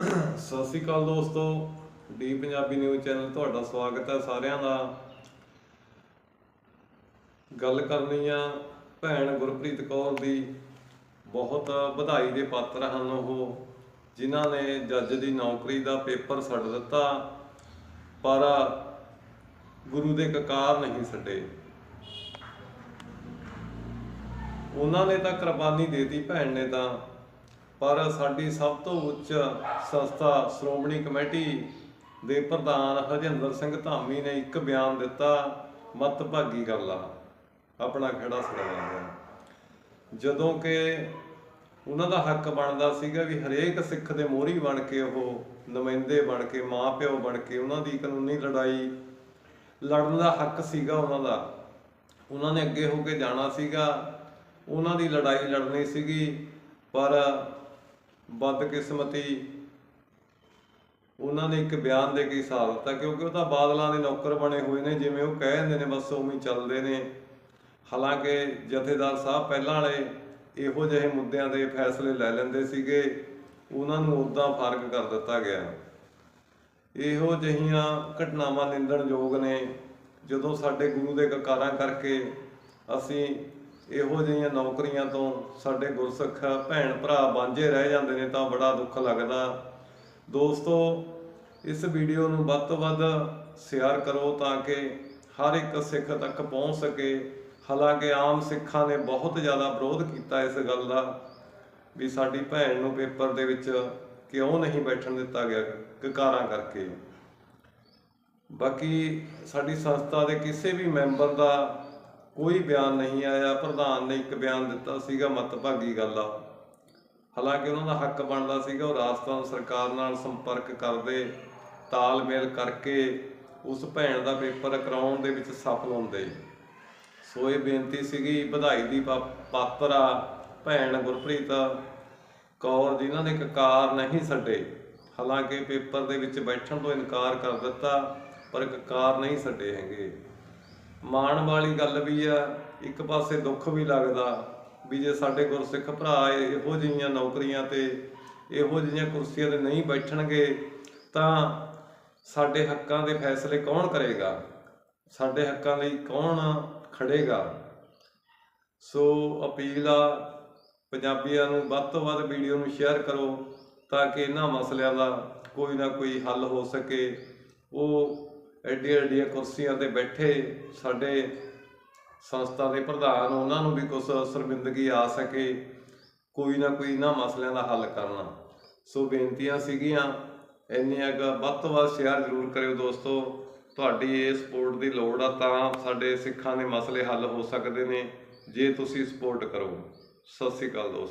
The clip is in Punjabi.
ਸਤਿ ਸ਼੍ਰੀ ਅਕਾਲ ਦੋਸਤੋ, ਡੀ ਪੰਜਾਬੀ ਨਿਊਜ਼ ਚੈਨਲ ਤੁਹਾਡਾ ਸਵਾਗਤ ਹੈ ਸਾਰਿਆਂ ਦਾ। ਗੱਲ ਕਰਨੀ ਆ ਭੈਣ ਗੁਰਪ੍ਰੀਤ ਕੌਰ ਦੀ, ਬਹੁਤ ਵਧਾਈ ਦੇ ਪਾਤਰ ਹਨ ਉਹ, ਜਿਨ੍ਹਾਂ ਨੇ ਜੱਜ ਦੀ ਨੌਕਰੀ ਦਾ ਪੇਪਰ ਛੱਡ ਦਿੱਤਾ, ਪਰ ਗੁਰੂ ਦੇ ਕਕਾਰ ਨਹੀਂ ਛੱਡੇ। ਉਹਨਾਂ ਨੇ ਤਾਂ ਕੁਰਬਾਨੀ ਦੇਤੀ ਭੈਣ ਨੇ ਤਾਂ। ਪਰ ਸਾਡੀ ਸਭ ਤੋਂ ਉੱਚ ਸੰਸਥਾ ਸ਼੍ਰੋਮਣੀ ਕਮੇਟੀ ਦੇ ਪ੍ਰਧਾਨ ਹਰਜਿੰਦਰ ਸਿੰਘ ਧਾਮੀ ਨੇ ਇੱਕ ਬਿਆਨ ਦਿੱਤਾ ਮਤ ਭਾਗੀ ਗੱਲ ਆ। ਆਪਣਾ ਖੜਾ ਛਡਾਇਆ ਗਿਆ ਜਦੋਂ ਕਿ ਉਹਨਾਂ ਦਾ ਹੱਕ ਬਣਦਾ ਸੀਗਾ ਵੀ ਹਰੇਕ ਸਿੱਖ ਦੇ ਮੋਹਰੀ ਬਣ ਕੇ ਉਹ ਨੁਮਾਇੰਦੇ ਬਣ ਕੇ ਮਾਂ ਪਿਓ ਬਣ ਕੇ ਉਹਨਾਂ ਦੀ ਕਾਨੂੰਨੀ ਲੜਾਈ ਲੜਨ ਦਾ ਹੱਕ ਸੀਗਾ ਉਹਨਾਂ ਦਾ। ਉਹਨਾਂ ਨੇ ਅੱਗੇ ਹੋ ਕੇ ਜਾਣਾ ਸੀਗਾ। ਉਹਨਾਂ ਦੀ ਲੜਾਈ ਲੜਨੀ ਸੀਗੀ, ਪਰ ਬਦਕਿਸਮਤੀ ਉਹਨਾਂ ਨੇ ਇੱਕ ਬਿਆਨ ਦੇ ਕੇ ਹੀ ਦਿੱਤਾ, ਕਿਉਂਕਿ ਉਹ ਤਾਂ ਬਾਦਲਾਂ ਦੇ ਨੌਕਰ ਬਣੇ ਹੋਏ ਨੇ, ਜਿਵੇਂ ਉਹ ਕਹਿ ਦਿੰਦੇ ਨੇ, ਬਸ ਉਵੇਂ ਹੀ ਚੱਲਦੇ ਨੇ। ਹਾਲਾਂਕਿ ਜਥੇਦਾਰ ਸਾਹਿਬ ਪਹਿਲਾਂ ਵਾਲੇ ਇਹੋ ਜਿਹੇ ਮੁੱਦਿਆਂ ਦੇ ਫੈਸਲੇ ਲੈ ਲੈਂਦੇ ਸੀਗੇ, ਉਹਨਾਂ ਨੂੰ ਉਦਾਂ ਫ਼ਰਕ ਕਰ ਦਿੱਤਾ ਗਿਆ। ਇਹੋ ਜਿਹੀਆਂ ਘਟਨਾਵਾਂ ਨਿੰਦਣਯੋਗ ਨੇ, ਜਦੋਂ ਸਾਡੇ ਗੁਰੂ ਦੇ ਕਕਾਰਾਂ ਕਰਕੇ ਅਸੀਂ ਇਹੋ ਜਿਹੀਆਂ ਨੌਕਰੀਆਂ ਤੋਂ ਸਾਡੇ ਗੁਰਸਿੱਖ ਭੈਣ ਭਰਾ ਵਾਂਝੇ ਰਹਿ ਜਾਂਦੇ ਨੇ ਤਾਂ ਬੜਾ ਦੁੱਖ ਲੱਗਦਾ। ਦੋਸਤੋ, ਇਸ ਵੀਡੀਓ ਨੂੰ ਵੱਧ ਤੋਂ ਵੱਧ ਸ਼ੇਅਰ ਕਰੋ ਤਾਂ ਕਿ ਹਰ ਇੱਕ ਸਿੱਖ ਤੱਕ ਪਹੁੰਚ ਸਕੇ। ਹਾਲਾਂਕਿ ਆਮ ਸਿੱਖਾਂ ਨੇ ਬਹੁਤ ਜ਼ਿਆਦਾ ਵਿਰੋਧ ਕੀਤਾ ਇਸ ਗੱਲ ਦਾ ਵੀ ਸਾਡੀ ਭੈਣ ਨੂੰ ਪੇਪਰ ਦੇ ਵਿੱਚ ਕਿਉਂ ਨਹੀਂ ਬੈਠਣ ਦਿੱਤਾ ਗਿਆ ਕਕਾਰਾਂ ਕਰਕੇ। ਬਾਕੀ ਸਾਡੀ ਸੰਸਥਾ ਦੇ ਕਿਸੇ ਵੀ ਮੈਂਬਰ ਦਾ ਕੋਈ ਬਿਆਨ ਨਹੀਂ ਆਇਆ, ਪ੍ਰਧਾਨ ਨੇ ਇੱਕ ਬਿਆਨ ਦਿੱਤਾ ਸੀਗਾ, ਮਤਭਾਗੀ ਗੱਲ ਆ ਹਾਲਾਂਕਿ ਉਹਨਾਂ ਦਾ ਹੱਕ ਬਣਦਾ ਸੀਗਾ, ਉਹ ਰਾਜਸਥਾਨ ਸਰਕਾਰ ਨਾਲ ਸੰਪਰਕ ਕਰਦੇ, ਤਾਲਮੇਲ ਕਰਕੇ ਉਸ ਭੈਣ ਦਾ ਪੇਪਰ ਕਰਾਉਣ ਦੇ ਵਿੱਚ ਸਫਲ ਹੁੰਦੇ ਸੋ ਇਹ ਬੇਨਤੀ ਸੀਗੀ, ਵਧਾਈ ਦੀ ਪਾ- ਪਾਤਰ ਆ, ਭੈਣ ਗੁਰਪ੍ਰੀਤ ਕੌਰ ਜਿਨ੍ਹਾਂ ਨੇ ਕਕਾਰ ਨਹੀਂ ਛੱਡੇ। ਹਾਲਾਂਕਿ ਪੇਪਰ ਦੇ ਵਿੱਚ ਬੈਠਣ ਤੋਂ ਇਨਕਾਰ ਕਰ ਦਿੱਤਾ, ਪਰ ਕਕਾਰ ਨਹੀਂ ਛੱਡੇ ਹੈਗੇ। ਮਾਣ ਵਾਲੀ ਗੱਲ ਵੀ ਆ, ਇੱਕ ਪਾਸੇ ਦੁੱਖ ਵੀ ਲੱਗਦਾ ਵੀ ਜੇ ਸਾਡੇ ਗੁਰਸਿੱਖ ਭਰਾ ਇਹੋ ਜਿਹੀਆਂ ਨੌਕਰੀਆਂ ਤੇ ਇਹੋ ਜਿਹੀਆਂ ਕੁਰਸੀਆਂ ਤੇ ਨਹੀਂ ਬੈਠਣਗੇ, ਤਾਂ ਸਾਡੇ ਹੱਕਾਂ ਦੇ ਫੈਸਲੇ ਕੌਣ ਕਰੇਗਾ? ਸਾਡੇ ਹੱਕਾਂ ਲਈ ਕੌਣ ਖੜੇਗਾ? ਸੋ ਅਪੀਲ ਆ, ਪੰਜਾਬੀਆਂ ਨੂੰ ਵੱਧ ਤੋਂ ਵੱਧ ਵੀਡੀਓ ਨੂੰ ਸ਼ੇਅਰ ਕਰੋ ਤਾਂ ਕਿ ਇਹਨਾਂ ਮਸਲਿਆਂ ਦਾ ਕੋਈ ਨਾ ਕੋਈ ਹੱਲ ਹੋ ਸਕੇ। ਉਹ ਐਡੀਆਂ ਐਡੀਆਂ ਕੁਰਸੀਆਂ ਤੇ ਬੈਠੇ ਸਾਡੇ ਸੰਸਥਾ ਦੇ ਪ੍ਰਧਾਨ, ਉਹਨਾਂ ਨੂੰ ਵੀ ਕੁਝ ਸ਼ਰਮਿੰਦਗੀ ਆ ਸਕੇ, ਕੋਈ ਨਾ ਕੋਈ ਇਹਨਾਂ ਮਸਲਿਆਂ ਦਾ ਹੱਲ ਕਰਨਾ। ਸੋ ਬੇਨਤੀਆਂ ਸੀਗੀਆਂ, ਇੰਨੀਆਂ ਕੁ ਵੱਧ ਤੋਂ ਵੱਧ ਸ਼ੇਅਰ ਜ਼ਰੂਰ ਕਰਿਓ ਦੋਸਤੋ। ਤੁਹਾਡੀ ਇਹ ਸਪੋਰਟ ਦੀ ਲੋੜ ਆ ਤਾਂ ਸਾਡੇ ਸਿੱਖਾਂ ਦੇ ਮਸਲੇ ਹੱਲ ਹੋ ਸਕਦੇ ਨੇ, ਜੇ ਤੁਸੀਂ ਸਪੋਰਟ ਕਰੋ। ਸਤਿ ਸ਼੍ਰੀ ਅਕਾਲ ਦੋਸਤੋ।